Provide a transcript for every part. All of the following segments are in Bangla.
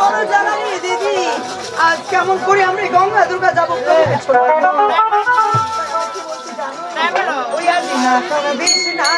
বড় জ্বালানি দিদি। আজ কেমন করে আমরা গঙ্গা দুর্গা যাব ওই না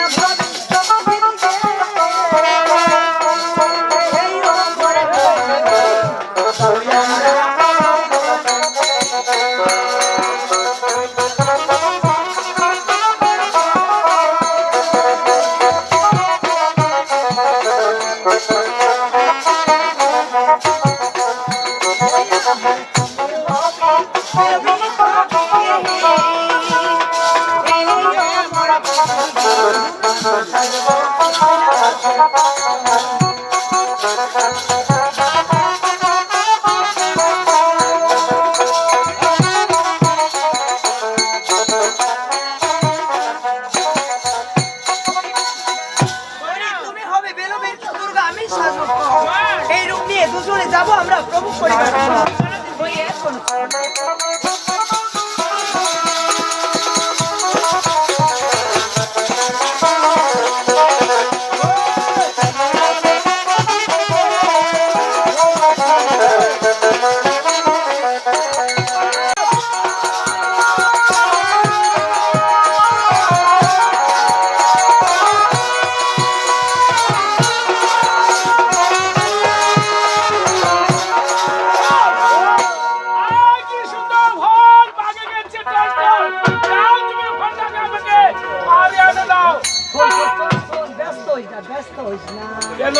হইস না ব্যস্ত হইস না। কেন?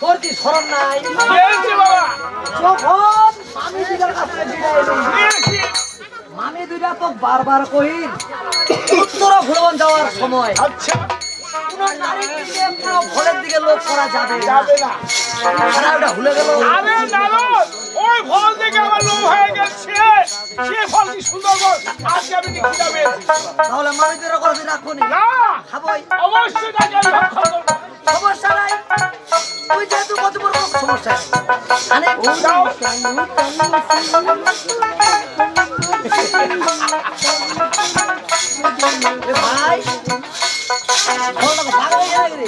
তোর কি স্মরণ নাই? গেছি বাবা। যখন মামি কাছে বিদায় দুইটা তো বারবার কহিল উত্তর ভুলবন যাওয়ার সময়। আচ্ছা। নারীর দিকে লোক করা যাবে না। ওটা ভুলে গেল। আরে নারদ ওই ফল দেখে আমার লোভ হয়ে গেছে। সে ফল কি সুন্দর আজকে আমি তাহলে মামি দুইটার কথা রাখব নি। খাবই। অবশ্যই করব। সমস্যা নাই। তুই যেহেতু কত বড় সমস্যা। নেই আনে যাও। এ ভাই ভাগ হয়ে রে।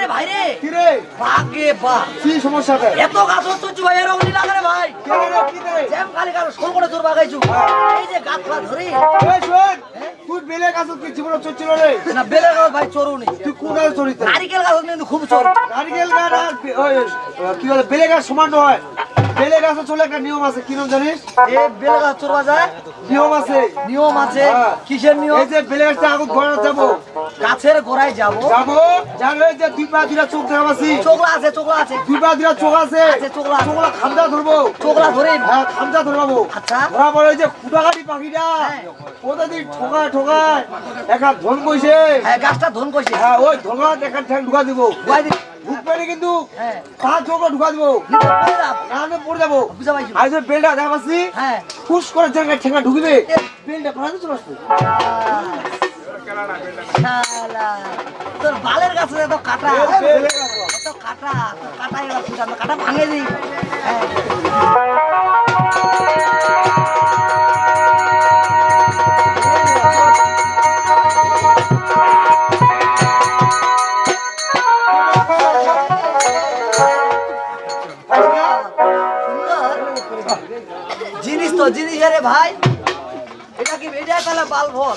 রে ভাই রে। কি রে বাগে বা। কি সমস্যাটা এত গাছ হচ্ছে ভাই এরকম লাগে ভাই। কে রে কি রে জ্যাম খালি কারও শোল করে তোর বাগাইছু। এই যে গাছ ফা ধরে। এ শোন তুই বেলে গাছ কি জীবন রে। না বেলে গাছ ভাই তুই কোন গাছ চড়িতে নারিকেল গাছ কিন্তু খুব চর নারকেল গাছ আর কি বলে বেলে গাছ সমান নয়। বেলে গাছ চলে একটা নিয়ম আছে কি নিয়ম জানিস? এ বেলে গাছ চরবা যায়। নিয়ম আছে। নিয়ম আছে। হ্যাঁ। কিসের নিয়ম? এই যে বেলে গাছটা আগুন ঘোরা যাব। গাছের গোড়ায় যাব। যাব। জানো যে দুই পা দুটা চোখ দেখাবাসি চোখলা আছে চোখলা আছে। দুই পা দুটা চোখ আছে। আছে, চোখলা। চোখলা খামজা ধরবো। চোখলা ধরে হ্যাঁ খামজা ধরবাবো। আচ্ছা। ধরা ওই যে ফুটাকাটি পাখিটা। হ্যাঁ। ওদের দিন ঠোকায় ঠোকায়? একা ধন কইছে। হ্যাঁ গাছটা ধন কইছে। হ্যাঁ ওই ধোঁকা দেখা ঠ্যাং ঢুকা দিব। ভাই দি ঢুকবে না কিন্তু? হ্যাঁ। পাঁচ চোখ ঢুকা দিব। না না পড়ে যাব। আর যে বেলটা দেখাবাসি হ্যাঁ। ফুস করে ঠেঙ্গা ঠেঙ্গা ঢুকবে। বেলটা কোথায় চলে আসবে তোর বালের গাছে এত কাটা কাটা ভাঙে দিই। জিনিস তো জিনিস রে ভাই। এটা কি এটা তাহলে বাল এই,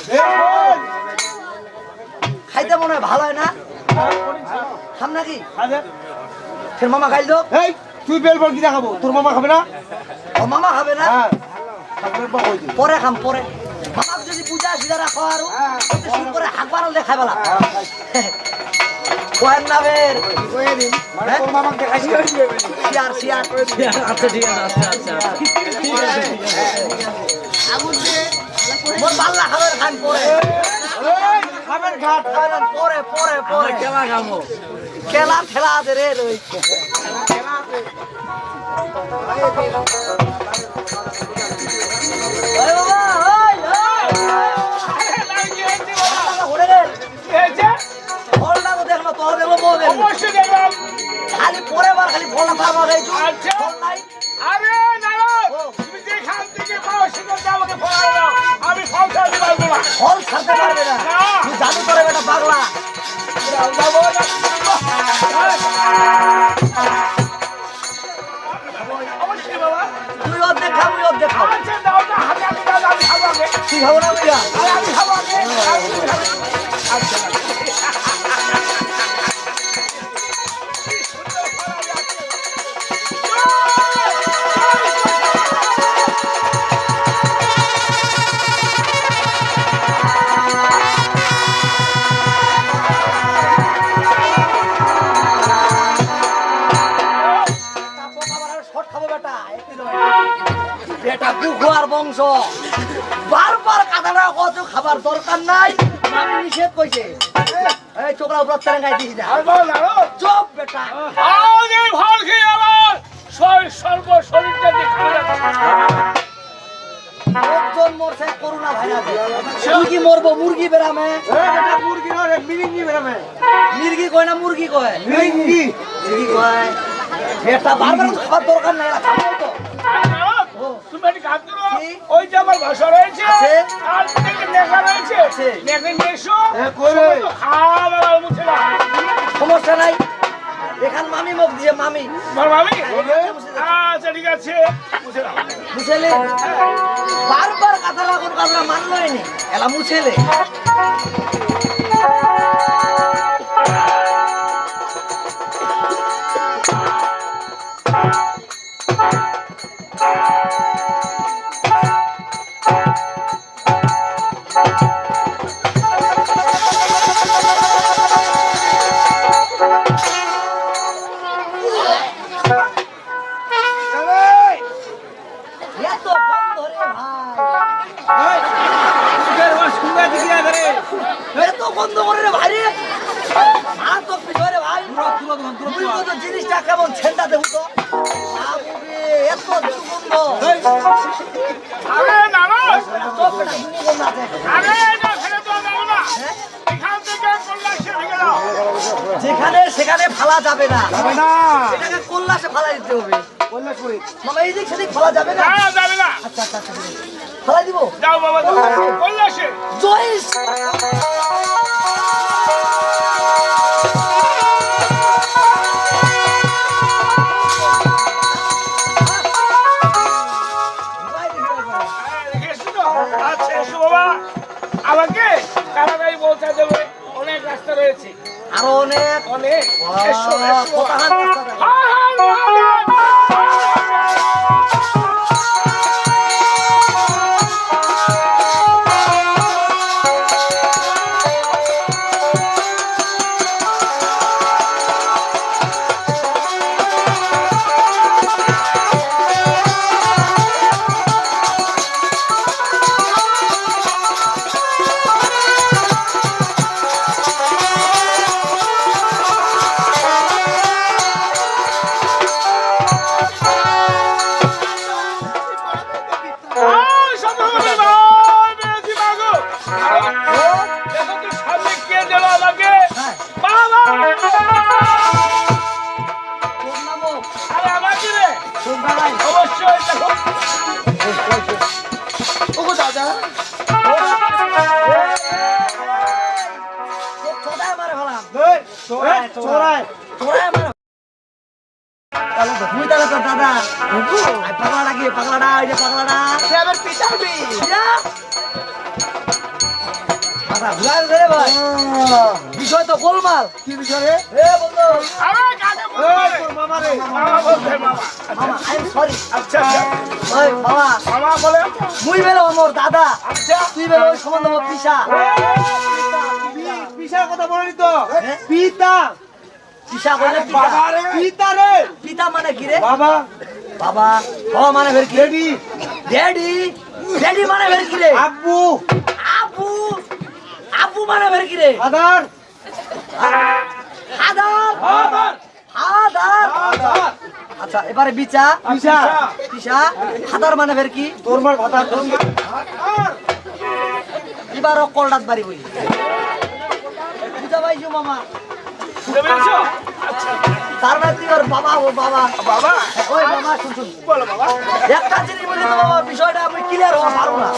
খাইতে মনে হয় ভালো হয় না? খাম নাকি? ফের মামা খাইল তো? এই তুই বেল বল কি দেখাবো তোর মামা খাবে না? ও মামা খাবে না? হ্যাঁ। পরে খাম পরে। মামাক যদি পূজা সিধা রাখো আর হ্যাঁ, করে হাক বাড়াল দেখাই বেলা। হ্যাঁ। কোয়েন না বের মানে তোর মামাকে দেখাইছি। শিয়ার শিয়ার আচ্ছা ঠিক আছে আচ্ছা আচ্ছা। মোর বাল্লা খাবার খান পরে। এই, খাবেন ঘাট খাবেন পরে পরে পরে। কেলা খামো? খেলা খেলা আছে রে রই। খালি পরে বার খালি ফলটা পাবা খাবার দরকার নাই। আমি নিষেধ কইছে। এই চোখরা উপর দিস না। আর বলো না। চুপ বেটা। আগে ফল খেয়ে আমার শরীর সর্ব শরীরটা দিয়ে খারাপ। লোকজন মরছে করোনা ভাইরাস। মুরগি মরবো মুরগি বেরামে এই বেটা মুরগি না রে মিরিঙ্গি বেরামে মুরগি কয় না মুরগি কয়? মিরিঙ্গি। মুরগি কয়। বেটা বারবার খাবার দরকার নাই। তুমি একটি কাজ করো। ওই যে আমার বাসা রয়েছে। আর থেকে নেশা রয়েছে। আছে। নিয়ে এসো খাওয়া দাওয়া মুছে না। সমস্যা নাই। এখান মামি মুখ দিয়ে মামি। আমার মামি? আচ্ছা ঠিক আছে। মুছেলে বারবার কাঁথা লাগুন কাঁথা মানলই নি। এলা মুছেলে আরে যাবে না এখান থেকে ভেঙে দাও যেখানে সেখানে ফালা যাবে না। যাবে না। এটাকে কল্লাসে ফালা দিতে হবে। মামা এই দিক সেদিক ফালা যাবে না? না যাবে না। আচ্ছা আচ্ছা আচ্ছা ফালা দিব? যাও বাবা no, no, no. তুই তাহলে তোর দাদা। পাগলাটা কি? পাগলাটা, ওই যে। বিষয় তো গোলমাল। কি বিষয় রে? বন্ধু। আচ্ছা আচ্ছা। ওই বাবা মামা বলে? মুই বেলো মোর দাদা। আচ্ছা। তুই বেলো ওই সম্বন্ধ পিসা। পিসার কথা বলেনি তো? হ্যাঁ? পিতা বলে বাবা রে। পিতা রে। পিতা মানে কি রে? বাবা। বাবা। বাবা মানে ফের কি? Ready daddy. ড্যাডি মানে ফের কি রে? আব্বু। আবু আবু মানে ফের কি রে? আদার। আদার। আদার। আদার। আদার। আচ্ছা এবারে বিচা। পিসা পিসা হাদার মানে ফের কি? তোর মার কথা। তোর এবার কলডাত বাড়ি বলি। বুঝা পাইছো মামা? বুঝতে পেরেছ? আচ্ছা তার মানে তুই ওর বাবা ও বাবা? বাবা? ওই বাবা শুন শুন বলো বাবা। একটা জিনিস বলি তো বাবা বিষয়টা আমি ক্লিয়ার হওয়া পারব না।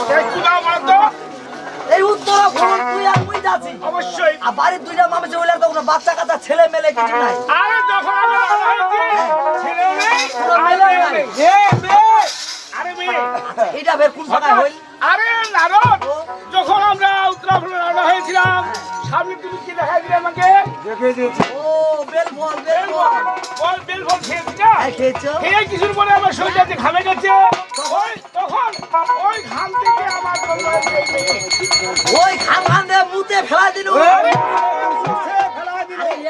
এই উত্তর ভ্রমণ তুই আর মুই যাচ্ছি। অবশ্যই। আর বাড়ির দুইটা মানুষ হইলে তো কোনো বাচ্চা কাচ্চা ছেলে মেলে কিছু নাই। আরে যখন আমরা রান্না হয়েছি ছেলেও আর মেলে মেয়েও নাই। নেই। এ মেয়ে আরে মেয়ে। এইটা বের কোন জায়গায় হইল? আরে নারদ যখন আমরা উত্তরাখণ্ড রান্না হয়েছিলাম সামনে তুমি কি দেখাই দিলে আমাকে? দেখে দিয়েছি। ও বেল ফল বেল ফল বল বেল ফল খেয়েছি না? হ্যাঁ, খেয়েছো। খেয়ে কিছুর পরে আমার শরীরে ঘামে গেছে। ওই তখন ওই ঘাম থেকে আমার মেয়ে। ওই খান খান দিয়ে মুতে ফেলা দিল।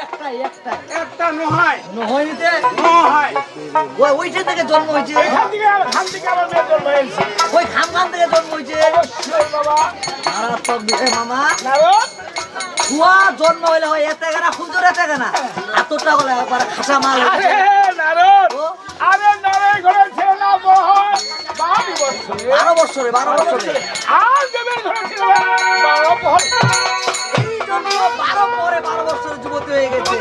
একটাই একটাই। একটা নহায়। নহায়। ওই ওইটা থেকে জন্ম হয়েছে। এখান থেকে আমার ঘাম থেকে আমার মেয়ে জন্ম হয়েছে। ওই খান থেকে জন্ম হয়েছে। অবশ্যই বাবা। মারাত্মক বিষয় মামা। নারদ ছুয়া জন্ম হইলে হয় এতে কেনা সুন্দর এতে কেনা এতটা হলে একবার খাসা মাল আরে নারদ আরে নরে ঘরে ছেলে না বড় বারো বছরে। বারো বছরে বারো বছরে। আর দেবে ঘরে ছেলে বারো বছর। এই জন্য বারো পরে বারো বছরের যুবতী হয়ে গেছে।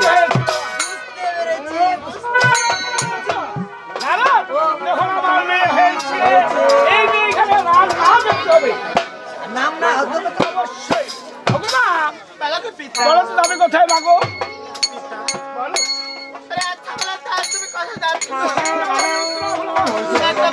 বলো তো তবে কোথায় মাগো বলো দেখো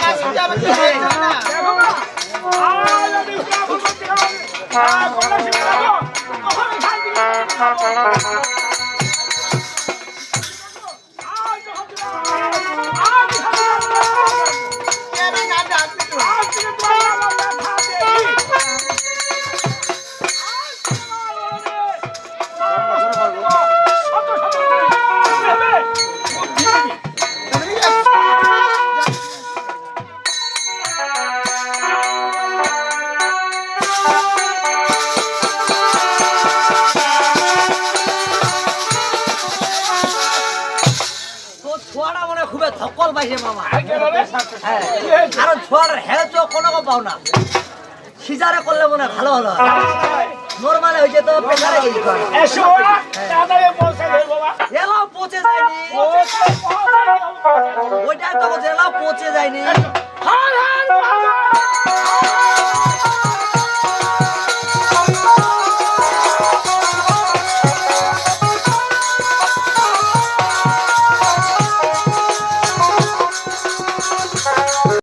পাইছে মামা। রে? হ্যাঁ কি হয়েছে? কারণ ছোয়ার হেলে চোখ কোনো পাও না। সিজারে করলে মনে ভালো ভালো নর্মালে হয়েছে তো প্রেসারে এলাও পচে যায়নি। ওইটাই তো এলাও পচে যায়নি। মহাদেব